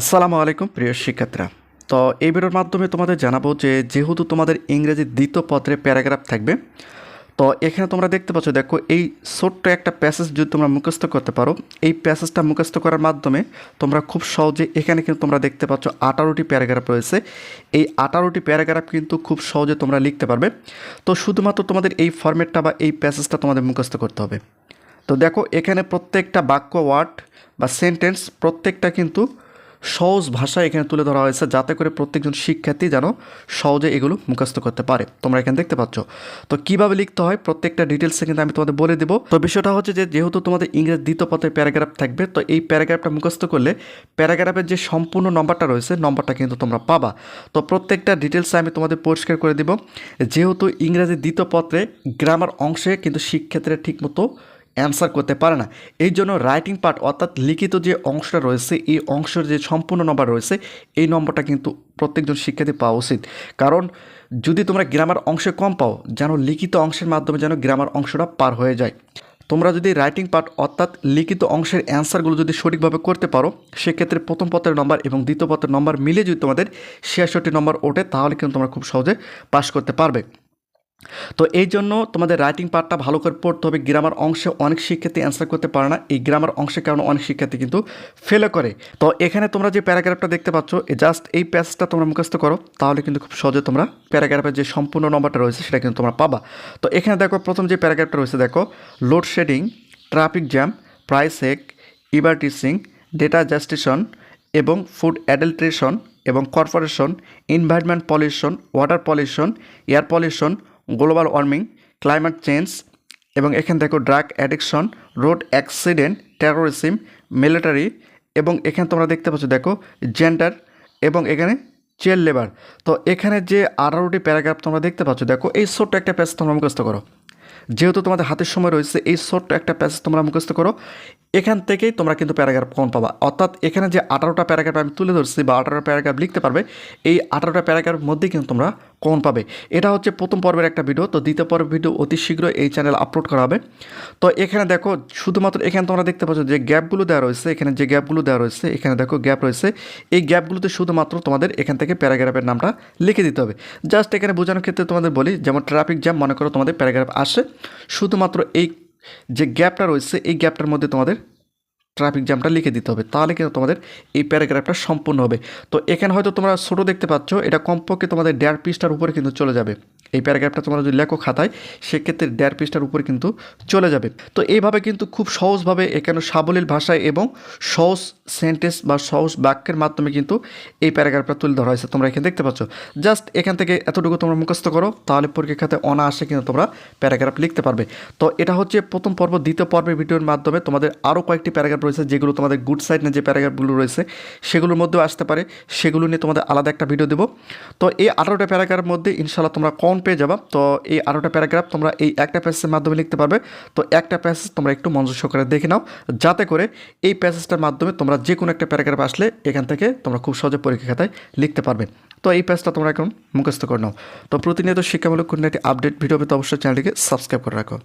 আসসালামু আলাইকুম, প্রিয় শিক্ষার্থীরা। তো এই ভিডিওর মাধ্যমে তোমাদের জানাব যে যেহেতু তোমাদের ইংরেজি দ্বিতীয় পত্রে প্যারাগ্রাফ থাকবে, তো এখানে তোমরা দেখতে পাচ্ছ, দেখো এই ছোট্ট একটা প্যাসেজ যদি তোমরা মুখস্থ করতে পারো, এই প্যাসেজটা মুখস্থ করার মাধ্যমে তোমরা খুব সহজে এখানে কিন্তু তোমরা দেখতে পাচ্ছ আঠারোটি প্যারাগ্রাফ রয়েছে। এই আঠারোটি প্যারাগ্রাফ কিন্তু খুব সহজে তোমরা লিখতে পারবে। তো শুধুমাত্র তোমাদের এই ফরম্যাটটা বা এই প্যাসেজটা তোমাদের মুখস্থ করতে হবে। তো দেখো এখানে প্রত্যেকটা বাক্য, ওয়ার্ড বা সেন্টেন্স প্রত্যেকটা কিন্তু সহজ ভাষায় এখানে তুলে ধরা হয়েছে যাতে করে প্রত্যেকজন শিক্ষার্থী যেন সহজে এগুলো মুখস্থ করতে পারে। তোমরা এখানে দেখতে পাচ্ছ। তো কীভাবে লিখতে হয়? প্রত্যেকটা ডিটেলসে কিন্তু আমি তোমাদের বলে দেবো। তো বিষয়টা হচ্ছে যে, যেহেতু তোমাদের ইংরেজ দ্বিতীয় পথে প্যারাগ্রাফ থাকবে, তো এই প্যারাগ্রাফটা মুখস্থ করলে প্যারাগ্রাফের যে সম্পূর্ণ নম্বরটা রয়েছে, নম্বরটা কিন্তু তোমরা পাবা। তো প্রত্যেকটা ডিটেলসে আমি তোমাদের পরিষ্কার করে দিব। যেহেতু ইংরেজি দ্বিতীয় পত্রে গ্রামার অংশে কিন্তু শিক্ষার্থীরা ঠিকমতো অ্যান্সার করতে পারে না। এই জন্য রাইটিং পার্ট অর্থাৎ লিখিত যে অংশটা রয়েছে, এই অংশের যে সম্পূর্ণ নম্বর রয়েছে, এই নম্বরটা কিন্তু প্রত্যেকজন শিক্ষার্থী পাওয়া উচিত। কারণ যদি তোমরা গ্রামার অংশে কম পাও, যেন লিখিত অংশের মাধ্যমে যেন গ্রামার অংশটা পার হয়ে যায়। তোমরা যদি রাইটিং পার্ট অর্থাৎ লিখিত অংশের অ্যান্সারগুলো যদি সঠিকভাবে করতে পারো, সেক্ষেত্রে প্রথম পত্রের নম্বর এবং দ্বিতীয় পত্রের নম্বর মিলে যদি তোমাদের ছিয়াষট্টি নম্বর ওঠে, তাহলে কিন্তু তোমরা খুব সহজে পাস করতে পারবে। তো এই জন্য তোমাদের রাইটিং পার্টটা ভালো করে পড়তে হবে। গ্রামার অংশে অনেক শিক্ষার্থী অ্যান্সার করতে পারে না। এই গ্রামার অংশের কারণে অনেক শিক্ষার্থী কিন্তু ফেলে করে। তো এখানে তোমরা যে প্যারাগ্রাফটা দেখতে পাচ্ছ জাস্ট এই প্যাসটা তোমরা মুখস্থ করো, তাহলে কিন্তু খুব সহজে তোমরা প্যারাগ্রাফের যে সম্পূর্ণ নম্বরটা রয়েছে, সেটা কিন্তু তোমরা পাবা। তো এখানে দেখো, প্রথম যে প্যারাগ্রাফটা রয়েছে, দেখো load shedding traffic jam price hike advertising data জাস্টিশন এবং ফুড অ্যাডাল্ট্রেশন এবং corporation environment pollution water pollution air pollution global warming, climate change এবং এখানে দেখো drug addiction, road accident terrorism military এবং এখানে তোমরা দেখতে পাচ্ছ, দেখো জেন্ডার এবং এখানে চেয়ার লেবার তো এখানে যে আঠারোটি প্যারাগ্রাফ তোমরা দেখতে পাচ্ছ, দেখো, এই ছোট্ট একটা প্যাসেজ তোমরা মুখস্থ করো। যেহেতু তোমাদের হাতের সময় রয়েছে, এই ছোট্ট একটা প্যাসেজ তোমরা মুখস্থ করো। এখান থেকেই তোমরা কিন্তু প্যারাগ্রাফ কম পাবা। অর্থাৎ এখানে যে আঠারোটা প্যারাগ্রাফ আমি তুলে ধরছি বা আঠারোটা প্যারাগ্রাফ লিখতে পারবে, এই আঠারোটা প্যারাগ্রাফের মধ্যেই কিন্তু তোমরা কম পাবে। এটা হচ্ছে প্রথম পর্বের একটা ভিডিও, তো দ্বিতীয় পর্বের ভিডিও অতি শীঘ্র এই চ্যানেল আপলোড করা হবে। তো এখানে দেখো, শুধুমাত্র এখানে তোমরা দেখতে পাচ্ছ যে গ্যাপগুলো দেওয়া রয়েছে, এখানে যে গ্যাপগুলো দেওয়া রয়েছে, এখানে দেখো গ্যাপ রয়েছে। এই গ্যাপগুলোতে শুধুমাত্র তোমাদের এখান থেকে প্যারাগ্রাফের নামটা লিখে দিতে হবে। জাস্ট এখানে বোঝানোর ক্ষেত্রে তোমাদের বলি, যেমন ট্রাফিক জ্যাম, মনে করো তোমাদের প্যারাগ্রাফ আসে। শুধুমাত্র এই যে গ্যাপটা রয়েছে, এই গ্যাপটার মধ্যে তোমাদের ট্রাফিক জ্যামটা লিখে দিতে হবে। তাহলে কিন্তু তোমাদের এই প্যারাগ্রাফটা সম্পূর্ণ হবে। তো এখানে হয়তো তোমরা ছোটো দেখতে পাচ্ছ, এটা কমপক্ষে তোমাদের দেড় পিসটার উপরে কিন্তু চলে যাবে। এই প্যারাগ্রাফটা তোমরা যদি লেখো খাতায়, সেক্ষেত্রে দেড় পৃষ্ঠার উপরে কিন্তু চলে যাবে। তো এইভাবে কিন্তু খুব সহজভাবে এখানে সাবলীল ভাষায় এবং সহজ সেন্টেন্স বা সহজ বাক্যের মাধ্যমে কিন্তু এই প্যারাগ্রাফটা তুলে ধরা হয়েছে। তোমরা এখানে দেখতে পাচ্ছ। জাস্ট এখান থেকে এতটুকু তোমরা মুখস্থ করো, তাহলে পরীক্ষা খাতায় অনায়াসে কিন্তু তোমরা প্যারাগ্রাফ লিখতে পারবে। তো এটা হচ্ছে প্রথম পর্ব, দ্বিতীয় পর্বের ভিডিওর মাধ্যমে তোমাদের আরও কয়েকটি প্যারাগ্রাফ রয়েছে, যেগুলো তোমাদের গুড সাইড না যে প্যারাগ্রাফগুলো রয়েছে, সেগুলোর মধ্যেও আসতে পারে। সেগুলো নিয়ে তোমাদের আলাদা একটা ভিডিও দেবো। তো এই আঠারোটা প্যারাগ্রাফের মধ্যে ইনশাল্লাহ তোমরা কম পেয়ে যাবা। তো এই আরোটা প্যারাগ্রাফ তোমরা এই একটা প্যাসেজের মাধ্যমে লিখতে পারবে। তো একটা প্যাসেজ তোমরা একটু মনোযোগ সহকারে দেখে নাও। যাতে করে এই প্যাসেজটার মাধ্যমে তোমরা যে কোনো একটা প্যারাগ্রাফ আসলে এখান থেকে তোমরা খুব সহজে পরীক্ষা খাতায় লিখতে পারবে। তো এই প্যাসটা তোমরা এখন মুখস্থ করে নাও। তো প্রতিনিয়ত শিক্ষামূলক কোনো একটি আপডেট ভিডিও পেতে অবশ্যই চ্যানেলটিকে সাবস্ক্রাইব করে রাখো।